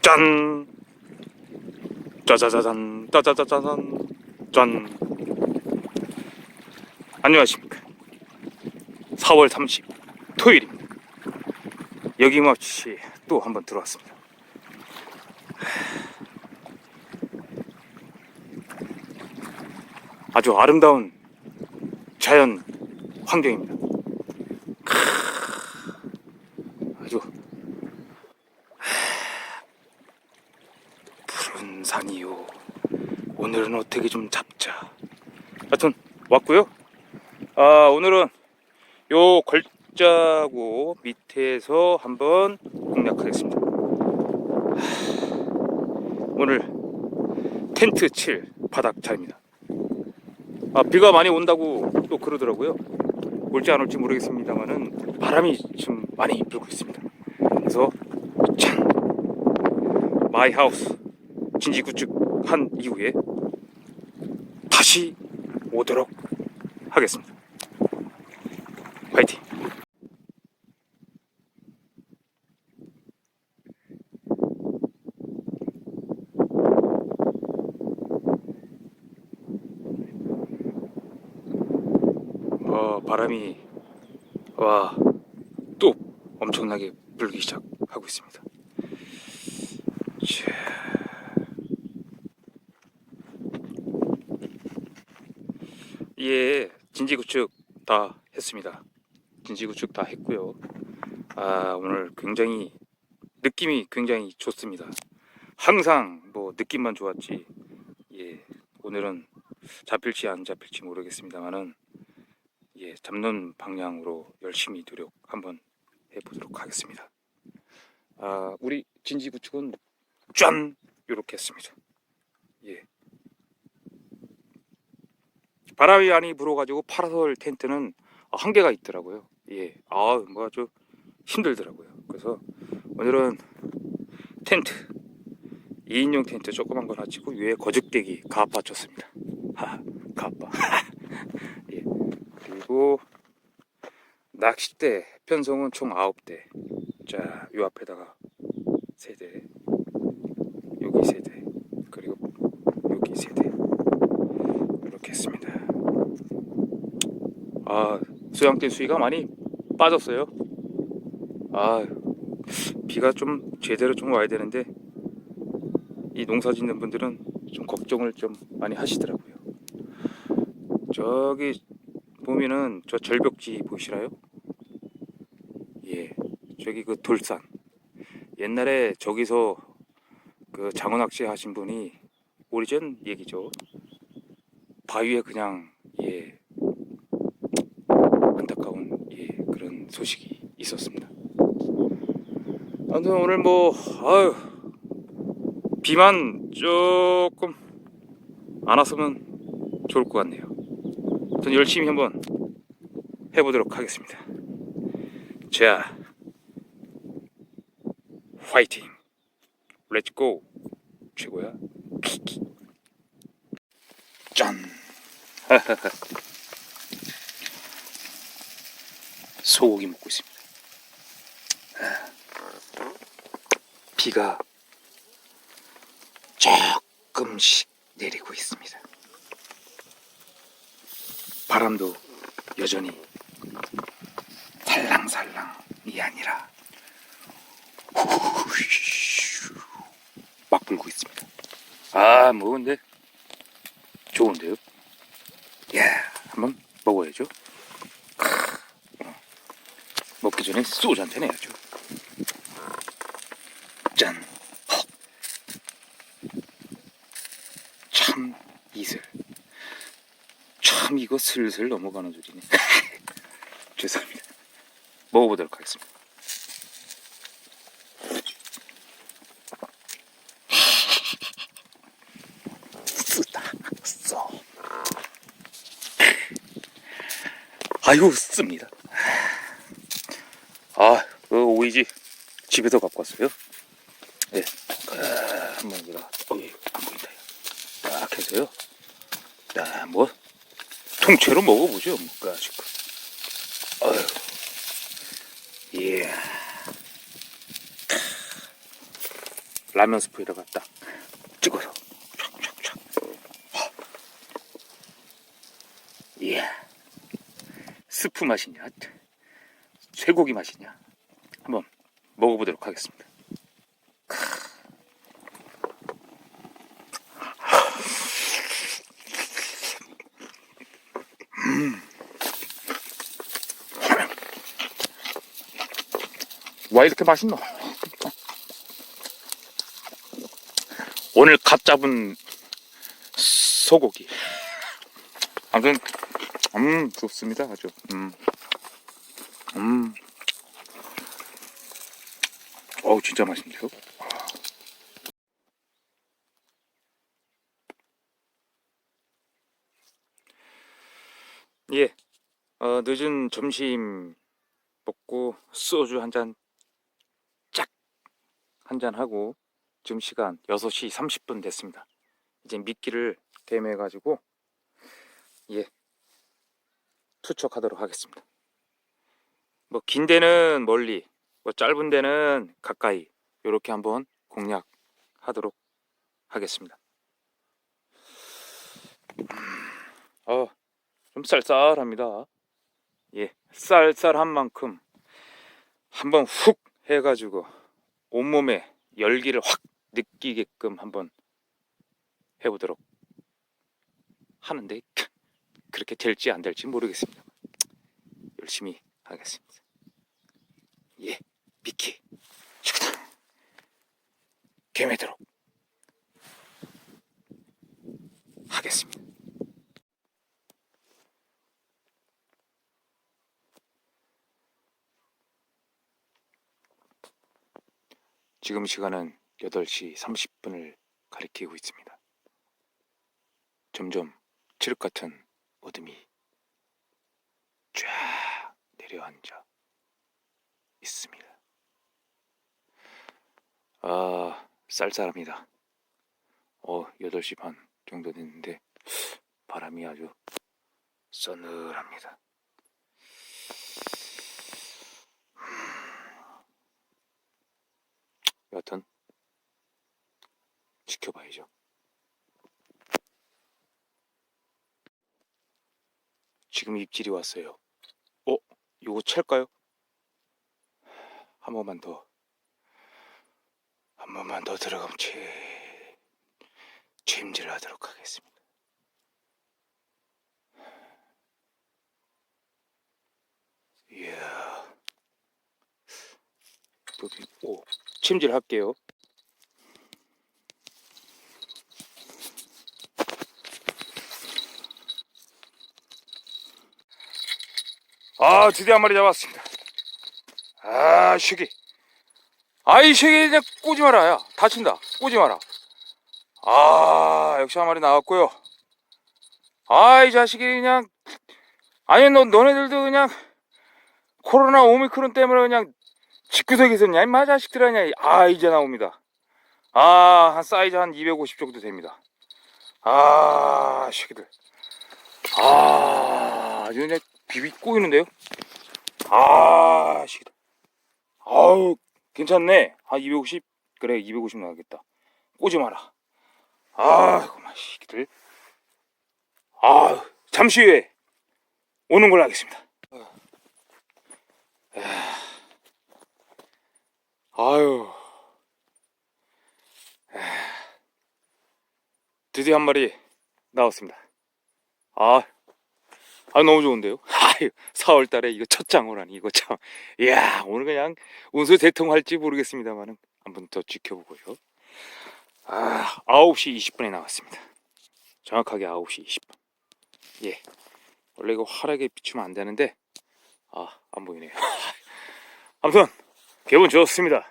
짠! 짜자자잔, 짜자자자잔, 짠! 안녕하십니까. 4월 30일 토요일입니다. 여김없이 또 한번 들어왔습니다. 아주 아름다운 자연 환경입니다. 크으, 아주 푸른 산이요. 오늘은 어떻게 좀 잡자. 하여튼 왔고요. 아 오늘은 요 걸자고 밑에서 한번 공략하겠습니다. 하, 오늘 텐트 칠 바닥 차입니다. 아, 비가 많이 온다고 또 그러더라고요. 올지 안 올지 모르겠습니다만은 바람이 좀 많이 불고 있습니다. 그래서 짠 마이 하우스 진지구축 한 이후에 다시 오도록 하겠습니다. 화이팅! 어, 바람이 와 또 엄청나게 불기 시작하고 있습니다. 자. 예, 진지 구축 다 했습니다. 진지 구축 다 했고요. 아, 오늘 굉장히 느낌이 굉장히 좋습니다. 항상 뭐 느낌만 좋았지. 예, 오늘은 잡힐지 안 잡힐지 모르겠습니다만은 예, 잡는 방향으로 열심히 노력 한번 해보도록 하겠습니다. 아, 우리 진지 구축은 짠 이렇게 했습니다. 예. 바람이 많이 불어가지고 파라솔 텐트는 한계가 있더라고요. 예, 아, 뭐 아주 힘들더라고요. 그래서 오늘은 텐트 2인용 텐트 조그만 거 놔치고 위에 거죽대기 가파 쳤습니다. 하, 가파. 예. 그리고 낚싯대 편성은 총 9대. 자, 요 앞에다가 세 대. 여기 세 대. 그리고 여기 세 대. 이렇게 했습니다. 아, 수양대 수위가 많이 빠졌어요. 아, 비가 좀 제대로 좀 와야 되는데 이 농사 짓는 분들은 좀 걱정을 좀 많이 하시더라고요. 저기 보면은 저 절벽지 보이시나요? 예, 저기 그 돌산. 옛날에 저기서 그 장어 낚시 하신 분이 오래전 얘기죠. 바위에 그냥 예 안타까운 예 그런 소식이 있었습니다. 아무튼 오늘 뭐 아유 비만 조금 안 왔으면 좋을 것 같네요. 전 열심히 한번 해보도록 하겠습니다. 자, 화이팅! 렛츠 고! 최고야. 짠! 소고기 먹고 있습니다. 비가 조금씩 내리고 있습니다. 바람도 여전히 살랑살랑이 아니라 막 불고 있습니다. 아, 뭐 근데 좋은데요? 야, 한번 먹어야죠. 먹기 전에 소주 한잔 해야죠. 짠. 헉. 참 이슬. 참 이거 슬슬 넘어가는 소리네. 죄송합니다. 먹어보도록 하겠습니다. 아유 씁니다. 아, 그 오이지 집에서 갖고 왔어요. 네, 아, 한번 제가 어이 안 보인다. 딱 해서요. 야, 뭐 통째로 먹어보죠. 뭐 가지고. 어휴, 예. 라면 스프에다가 딱 찍어서 촥촥촥. 이야, 스프 맛이냐, 쇠고기 맛이냐, 한번 먹어보도록 하겠습니다. 와 이렇게 맛있노? 오늘 갓 잡은 소고기. 아무튼 음 좋습니다 아주. 음. 음. 어우 진짜 맛있는데요? 예. 어, 늦은 점심 먹고 소주 한 잔 짝 한 잔 하고 지금 시간 6시 30분 됐습니다. 이제 미끼를 대매해 가지고 예. 투척하도록 하겠습니다. 뭐 긴 데는 멀리, 뭐 짧은 데는 가까이 이렇게 한번 공략하도록 하겠습니다. 어, 좀 쌀쌀합니다. 예, 쌀쌀한 만큼 한번 훅 해가지고 온몸에 열기를 확 느끼게끔 한번 해보도록 하는데 그렇게 될지 안 될지 모르겠습니다. 열심히 하겠습니다. 예, 미키 슈당 개매도록 하겠습니다. 지금 시간은 8시 30분을 가리키고 있습니다. 점점 칠흑 같은 어둠이 쫙 내려앉아 있습니다. 아, 쌀쌀합니다. 어, 8시 반 정도 됐는데 바람이 아주 서늘합니다. 여하튼 지켜봐야죠. 지금 입질이 왔어요. 어? 요거 찰까요? 한 번만 더. 한 번만 더 들어가면 채, 채임질 하도록 하겠습니다. 이야. 오, 채임질 할게요. 아, 드디어 한 마리 잡았습니다. 아, 시기. 아이, 시기 그냥 꼬지 마라, 야. 다친다. 꼬지 마라. 아, 역시 한 마리 나왔고요. 아, 이 자식이 그냥. 아니, 너, 너네들도 그냥 코로나 오미크론 때문에 그냥 직구석에 있었냐? 임마, 자식들 아니야. 아, 이제 나옵니다. 아, 한 사이즈 한 250 정도 됩니다. 아, 시기들. 아, 아주 그냥 비비 꼬이는데요? 아, 시기다. 아우, 괜찮네. 한 250? 그래, 250 나가겠다. 꼬지 마라. 아이고, 마, 시기들. 아, 잠시 후에 오는 걸로 하겠습니다. 아유. 드디어 한 마리 나왔습니다. 아, 아 너무 좋은데요? 아유, 4월 달에 이거 첫 장어라니 이거 참. 이야, 오늘 그냥 운수 대통할지 모르겠습니다만은 한번 더 지켜보고요. 아, 9시 20분에 나왔습니다. 정확하게 9시 20분. 예. 원래 이거 화려하게 비추면 안 되는데 아, 안 보이네요. 아무튼 기분 좋습니다.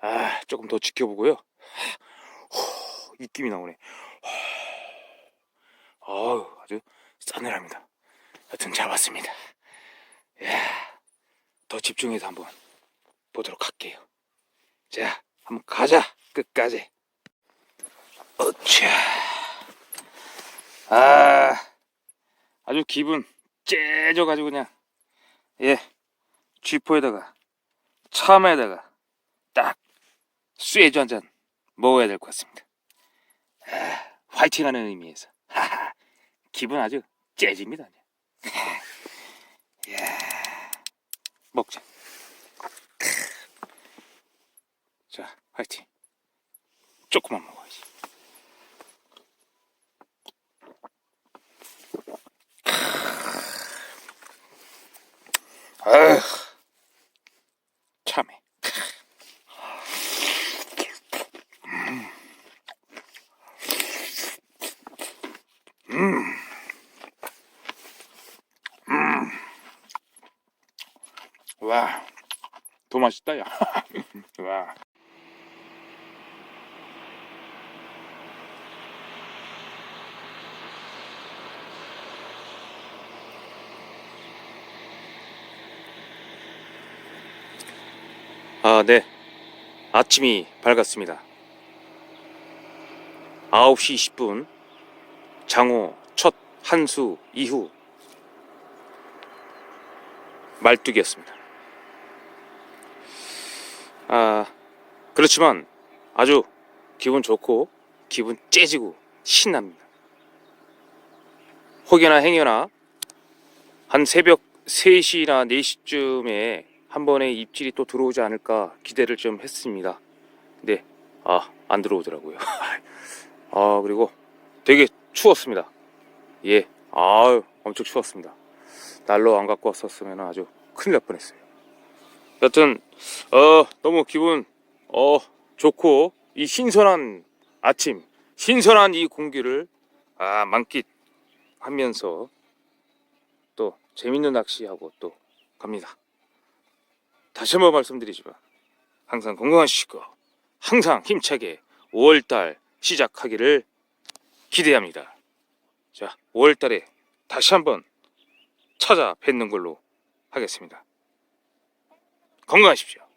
아, 조금 더 지켜보고요. 후, 입김이 나오네. 아우, 아주 싸늘합니다. 여튼 잡았습니다. 야, 더 집중해서 한번 보도록 할게요. 자, 한번 가자. 끝까지. 어차. 아, 아주 기분 째져가지고 그냥, 예, 쥐포에다가, 참에다가, 딱, 쇠주 한잔 먹어야 될 것 같습니다. 아, 화이팅 하는 의미에서 하하, 기분 아주 째집니다. 이야, 먹자. 자, 화이팅. 조금만 먹어야지. 아휴, 참해. 와, 더 맛있다, 야. 와. 아, 네. 아침이 밝았습니다. 9시 20분 장호 첫 한수 이후 말뚝이었습니다. 아, 그렇지만 아주 기분 좋고 기분 째지고 신납니다. 혹여나 행여나 한 새벽 3시나 4시쯤에 한 번에 입질이 또 들어오지 않을까 기대를 좀 했습니다. 근데 아, 안 들어오더라고요. 아, 그리고 되게 추웠습니다. 예. 아유, 엄청 추웠습니다. 난로 안 갖고 왔었으면 아주 큰일 날 뻔했어요. 여튼 어, 너무 기분 어, 좋고 이 신선한 아침, 신선한 이 공기를 아, 만끽하면서 또 재밌는 낚시하고 또 갑니다. 다시 한번 말씀드리지만 항상 건강하시고 항상 힘차게 5월달 시작하기를 기대합니다. 자, 5월달에 다시 한번 찾아뵙는 걸로 하겠습니다. 건강하십시오.